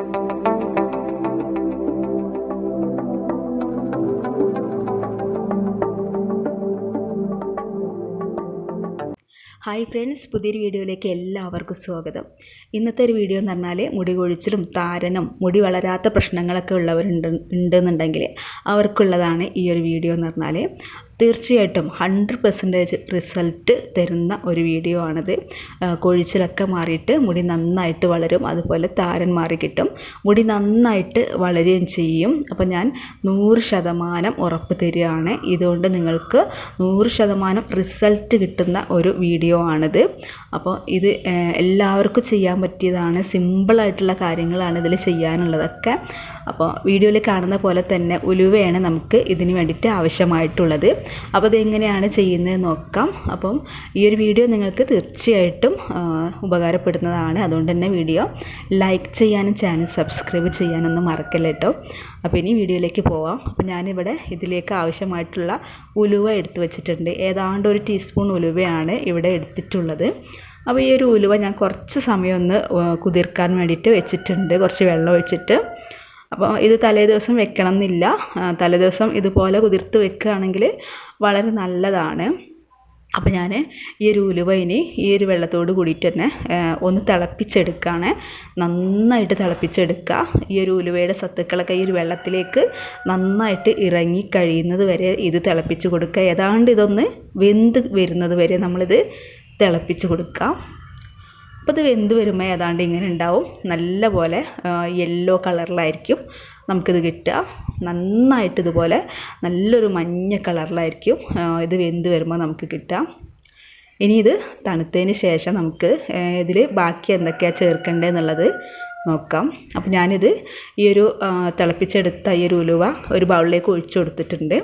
Hi friends പുതിയൊരു വീഡിയോയിലേക്ക് എല്ലാവർക്കും സ്വാഗതം. ഇന്നത്തെ ഒരു വീഡിയോ എന്ന് പറഞ്ഞാൽ മുടി കൊഴിച്ചിലും താരനും മുടി വളരാത്ത പ്രശ്നങ്ങളൊക്കെ ഉള്ളവരുണ്ട് ഉണ്ടെന്നുണ്ടെങ്കിൽ അവർക്കുള്ളതാണ് ഈ ഒരു വീഡിയോ എന്ന് പറഞ്ഞാൽ തീർച്ചയായിട്ടും ഹൺഡ്രഡ് പെർസെന്റേജ് റിസൾട്ട് തരുന്ന ഒരു വീഡിയോ ആണിത്. കൊഴിച്ചിലൊക്കെ മാറിയിട്ട് മുടി നന്നായിട്ട് വളരും. അതുപോലെ താരൻ മാറി കിട്ടും. മുടി നന്നായിട്ട് വളരുകയും ചെയ്യും. അപ്പോൾ ഞാൻ നൂറ് ശതമാനം ഉറപ്പ് തരികയാണ്. ഇതുകൊണ്ട് നിങ്ങൾക്ക് നൂറ് ശതമാനം റിസൾട്ട് കിട്ടുന്ന ഒരു വീഡിയോ ആണിത്. അപ്പോൾ ഇത് എല്ലാവർക്കും ചെയ്യാൻ പറ്റിയതാണ്. സിമ്പിളായിട്ടുള്ള കാര്യങ്ങളാണ് ഇതിൽ ചെയ്യാനുള്ളതൊക്കെ. അപ്പോൾ വീഡിയോയിൽ കാണുന്ന പോലെ തന്നെ ഉലുവയാണ് നമുക്ക് ഇതിന് വേണ്ടിയിട്ട് ആവശ്യമായിട്ടുള്ളത്. അപ്പോൾ ഇതെങ്ങനെയാണ് ചെയ്യുന്നത് നോക്കാം. അപ്പം ഈ ഒരു വീഡിയോ നിങ്ങൾക്ക് തീർച്ചയായിട്ടും ഉപകാരപ്പെടുന്നതാണ്. അതുകൊണ്ട് തന്നെ വീഡിയോ ലൈക്ക് ചെയ്യാനും ചാനൽ സബ്സ്ക്രൈബ് ചെയ്യാനൊന്നും മറക്കല്ല കേട്ടോ. അപ്പോൾ ഇനി വീഡിയോയിലേക്ക് പോവാം. അപ്പോൾ ഞാനിവിടെ ഇതിലേക്ക് ആവശ്യമായിട്ടുള്ള ഉലുവ എടുത്തു വെച്ചിട്ടുണ്ട്. ഏതാണ്ട് ഒരു ടീസ്പൂൺ ഉലുവയാണ് ഇവിടെ എടുത്തിട്ടുള്ളത്. അപ്പോൾ ഈ ഒരു ഉലുവ ഞാൻ കുറച്ച് സമയം ഒന്ന് കുതിർക്കാൻ വേണ്ടിയിട്ട് വെച്ചിട്ടുണ്ട്. കുറച്ച് വെള്ളം ഒഴിച്ചിട്ട്. അപ്പോൾ ഇത് തലേ ദിവസം വെക്കണം എന്നില്ല തലേ ദിവസം ഇതുപോലെ കുതിർത്ത് വെക്കുകയാണെങ്കിൽ വളരെ നല്ലതാണ്. അപ്പോൾ ഞാൻ ഈ ഒരു ഉലുവ ഇനി ഈ ഒരു വെള്ളത്തോട് കൂടിയിട്ട് തന്നെ ഒന്ന് തിളപ്പിച്ചെടുക്കുകയാണ്. നന്നായിട്ട് തിളപ്പിച്ചെടുക്കുക. ഈ ഒരു ഉലുവയുടെ സത്തുക്കളൊക്കെ ഈ ഒരു വെള്ളത്തിലേക്ക് നന്നായിട്ട് ഇറങ്ങി കഴിയുന്നത് വരെ ഇത് തിളപ്പിച്ച് കൊടുക്കുക. ഏതാണ്ട് ഇതൊന്ന് വെന്ത് വരുന്നത് വരെ നമ്മളിത് തിളപ്പിച്ച് കൊടുക്കുക. അപ്പോൾ ഇത് വെന്ത് വരുമ്പോൾ ഏതാണ്ട് ഇങ്ങനെ ഉണ്ടാവും നല്ല പോലെ യെല്ലോ കളറിലായിരിക്കും നമുക്കിത് കിട്ടുക. നന്നായിട്ട് ഇതുപോലെ നല്ലൊരു മഞ്ഞ കളറിലായിരിക്കും ഇത് വെന്ത് വരുമ്പോൾ നമുക്ക് കിട്ടുക. ഇനി ഇത് തണുത്തതിന് ശേഷം നമുക്ക് ഇതിൽ ബാക്കി എന്തൊക്കെയാണ് ചേർക്കേണ്ടതെന്നുള്ളത് നോക്കാം. അപ്പോൾ ഞാനിത് ഈ ഒരു തിളപ്പിച്ചെടുത്ത ഈ ഒരു ഉലുവ ഒരു ബൗളിലേക്ക് ഒഴിച്ചു കൊടുത്തിട്ടുണ്ട്.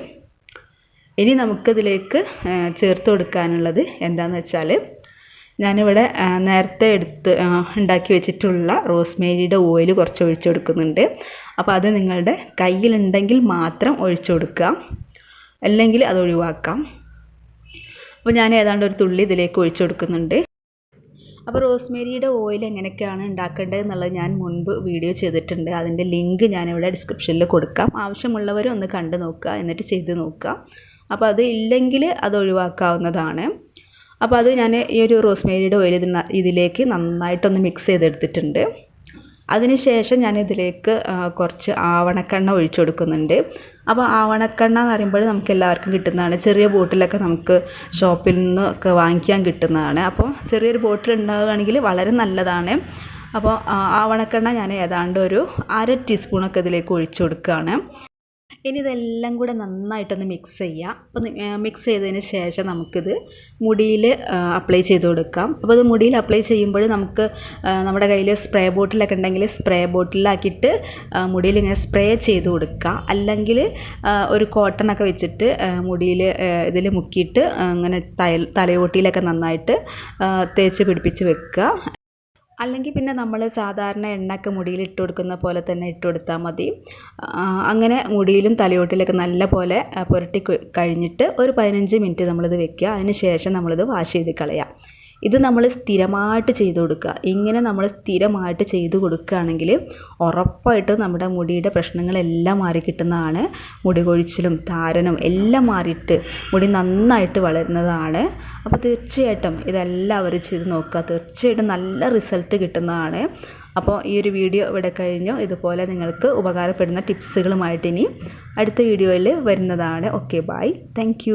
ഇനി നമുക്കിതിലേക്ക് ചേർത്ത് കൊടുക്കാനുള്ളത് എന്താണെന്ന് വെച്ചാൽ ഞാനിവിടെ നേരത്തെ എടുത്ത് ഉണ്ടാക്കി വെച്ചിട്ടുള്ള റോസ്മേരിയുടെ ഓയിൽ കുറച്ച് ഒഴിച്ചു കൊടുക്കുന്നുണ്ട്. അപ്പോൾ അത് നിങ്ങളുടെ കയ്യിലുണ്ടെങ്കിൽ മാത്രം ഒഴിച്ചു കൊടുക്കുക. അല്ലെങ്കിൽ അത് ഒഴിവാക്കാം. അപ്പോൾ ഞാൻ ഏതാണ്ട് ഒരു തുള്ളി ഇതിലേക്ക് ഒഴിച്ചു കൊടുക്കുന്നുണ്ട്. അപ്പോൾ റോസ്മേരിയുടെ ഓയിൽ എങ്ങനെയൊക്കെയാണ് ഉണ്ടാക്കേണ്ടത് എന്നുള്ളത് ഞാൻ മുൻപ് വീഡിയോ ചെയ്തിട്ടുണ്ട്. അതിന്റെ ലിങ്ക് ഞാനിവിടെ ഡിസ്ക്രിപ്ഷനിൽ കൊടുക്കാം. ആവശ്യമുള്ളവർ ഒന്ന് കണ്ടു നോക്കുക. എന്നിട്ട് ചെയ്ത് നോക്കുക. അപ്പോൾ അത് ഇല്ലെങ്കിൽ അത് ഒഴിവാക്കാവുന്നതാണ്. അപ്പോൾ അത് ഞാൻ ഈ ഒരു റോസ്മേരിയുടെ ഓയിൽ ഇതിലേക്ക് നന്നായിട്ടൊന്ന് മിക്സ് ചെയ്തെടുത്തിട്ടുണ്ട്. അതിനുശേഷം ഞാൻ ഇതിലേക്ക് കുറച്ച് ആവണക്കെണ്ണ ഒഴിച്ചു കൊടുക്കുന്നുണ്ട്. അപ്പോൾ ആവണക്കെണ്ണ എന്ന് പറയുമ്പോൾ നമുക്ക് എല്ലാവർക്കും കിട്ടുന്നതാണ്. ചെറിയ ബോട്ടിലൊക്കെ നമുക്ക് ഷോപ്പിൽ നിന്നൊക്കെ വാങ്ങിക്കാൻ കിട്ടുന്നതാണ്. അപ്പോൾ ചെറിയൊരു ബോട്ടിൽ ഉണ്ടാവുകയാണെങ്കിൽ വളരെ നല്ലതാണ്. അപ്പോൾ ആവണക്കെണ്ണ ഞാൻ ഏതാണ്ട് ഒരു അര ടീസ്പൂണൊക്കെ ഇതിലേക്ക് ഒഴിച്ചു കൊടുക്കുകയാണ്. ഇനി ഇതെല്ലാം കൂടെ നന്നായിട്ടൊന്ന് മിക്സ് ചെയ്യുക അപ്പോൾ മിക്സ് ചെയ്തതിന് ശേഷം നമുക്കിത് മുടിയിൽ അപ്ലൈ ചെയ്ത് കൊടുക്കാം. അപ്പോൾ അത് മുടിയിൽ അപ്ലൈ ചെയ്യുമ്പോൾ നമുക്ക് നമ്മുടെ കയ്യിൽ സ്പ്രേ ബോട്ടിലൊക്കെ ഉണ്ടെങ്കിൽ സ്പ്രേ ബോട്ടിലാക്കിയിട്ട് മുടിയിൽ ഇങ്ങനെ സ്പ്രേ ചെയ്ത് കൊടുക്കുക അല്ലെങ്കിൽ ഒരു കോട്ടണൊക്കെ വെച്ചിട്ട് മുടിയിൽ ഇതിൽ മുക്കിയിട്ട് അങ്ങനെ തലയോട്ടിയിലൊക്കെ നന്നായിട്ട് തേച്ച് പിടിപ്പിച്ച് വെക്കുക. അല്ലെങ്കിൽ പിന്നെ നമ്മൾ സാധാരണ എണ്ണയൊക്കെ മുടിയിൽ ഇട്ട് കൊടുക്കുന്ന പോലെ തന്നെ ഇട്ട് കൊടുത്താൽ മതി. അങ്ങനെ മുടിയിലും തലയോട്ടിലൊക്കെ നല്ല പോലെ പുരട്ടി കഴിഞ്ഞിട്ട് ഒരു പതിനഞ്ച് മിനിറ്റ് നമ്മളിത് വെക്കുക. അതിന് ശേഷം നമ്മളിത് വാഷ് ചെയ്ത് കളയാം. ഇത് നമ്മൾ സ്ഥിരമായിട്ട് ചെയ്തു കൊടുക്കുക. ഇങ്ങനെ നമ്മൾ സ്ഥിരമായിട്ട് ചെയ്തു കൊടുക്കുകയാണെങ്കിൽ ഉറപ്പായിട്ടും നമ്മുടെ മുടിയുടെ പ്രശ്നങ്ങളെല്ലാം മാറി കിട്ടുന്നതാണ്. മുടി കൊഴിച്ചിലും താരനും എല്ലാം മാറിയിട്ട് മുടി നന്നായിട്ട് വളരുന്നതാണ്. അപ്പോൾ തീർച്ചയായിട്ടും ഇതെല്ലാവരും ചെയ്ത് നോക്കുക. തീർച്ചയായിട്ടും നല്ല റിസൾട്ട് കിട്ടുന്നതാണ്. അപ്പോൾ ഈ ഒരു വീഡിയോ ഇവിടെ കഴിഞ്ഞു. ഇതുപോലെ നിങ്ങൾക്ക് ഉപകാരപ്പെടുന്ന ടിപ്സുകളുമായിട്ട് ഇനി അടുത്ത വീഡിയോയിൽ വരുന്നതാണ്. Okay bye thank